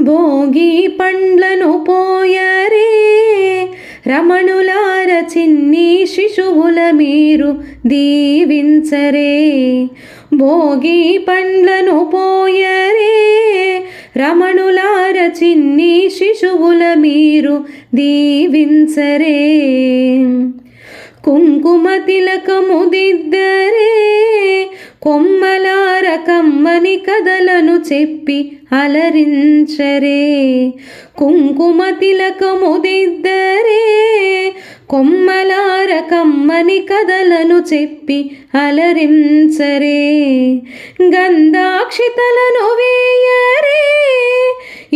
భోగి పండ్లను పోయరే. రమణులార చిన్ని శిశువుల మీరు దీవించరే. భోగి పండ్లను పోయరే. రమణులార చిన్ని శిశువుల మీరు దీవించరే. కుంకుమ తిలకము దిద్దరే. కొమ్మలార కమ్మని కథలను చెప్పి అలరించరే. కుంకుమ తిలకము దిద్దరే. కొమ్మలార కమ్మని కథలను చెప్పి అలరించరే. గంధాక్షితలను వేయరే.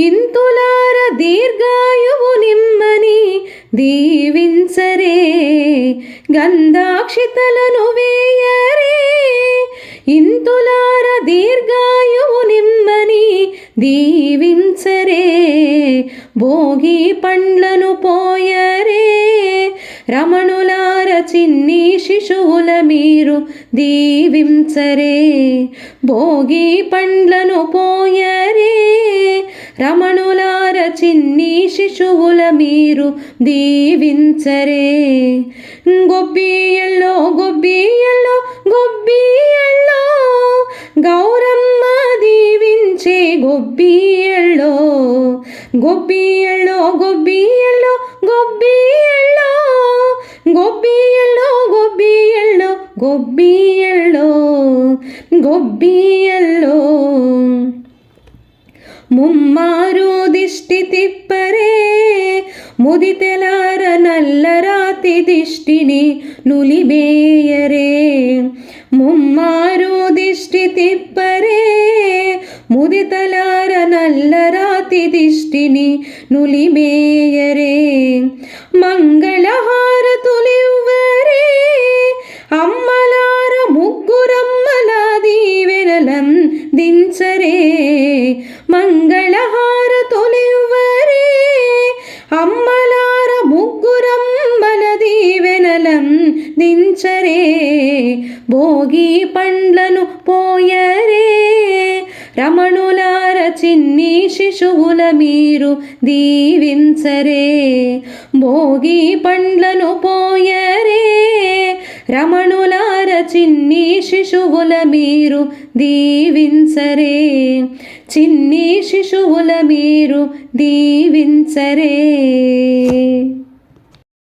ఇంతులార దీర్ఘాయువు నిమ్మని దీవించరే. గంధాక్షితలను వే దీవించరే భోగి పండ్లను పోయరే. రమణులార చిన్ని శిశువుల మీరు దీవించరే భోగి పండ్లను పోయరే. రమణులార చిన్ని శిశువుల మీరు దీవించరే. గొబ్బియల్లో గొబ్బియల్లో గొబ్బియల్లో ಗೊಬ್ಬಿ ಎಳ್ಳೋ ಗೊಬ್ಬಿ ಎಳ್ಳೋ ಗೊಬ್ಬಿ ಎಳ್ಳೋ ಗೊಬ್ಬಿ ಎಳ್ಳೋ ಮುಮ್ಮಾರು ದಿಷ್ಟಿ ತಿಪ್ಪರೆ, ಮುದಿತೆಲಾರ ನಲ್ಲರಾತಿ ದಿಷ್ಟಿನಿ ನುಲಿಬೇಯರೆ. ಮುಮ್ಮಾರು ದಿಷ್ಟಿ ತಿಪ್ಪರೆ ಮುದಿತಲ నులిమేయరే మంగళహారతులివ్వరే. అమ్మలార ముగ్గురమ్మల దీవెనలం దించరే. మంగళహారతులివ్వరే. అమ్మలార ముగ్గురమ్మల దీవెనలం దించరే. భోగి పండ్లను పోయరే. రమణులా చిన్ని శిశువుల మీరు దీవించరే. భోగి పండ్లను పోయరే. రమణులార చిన్ని శిశువుల మీరు దీవించరే. చిన్ని శిశువుల మీరు దీవించరే.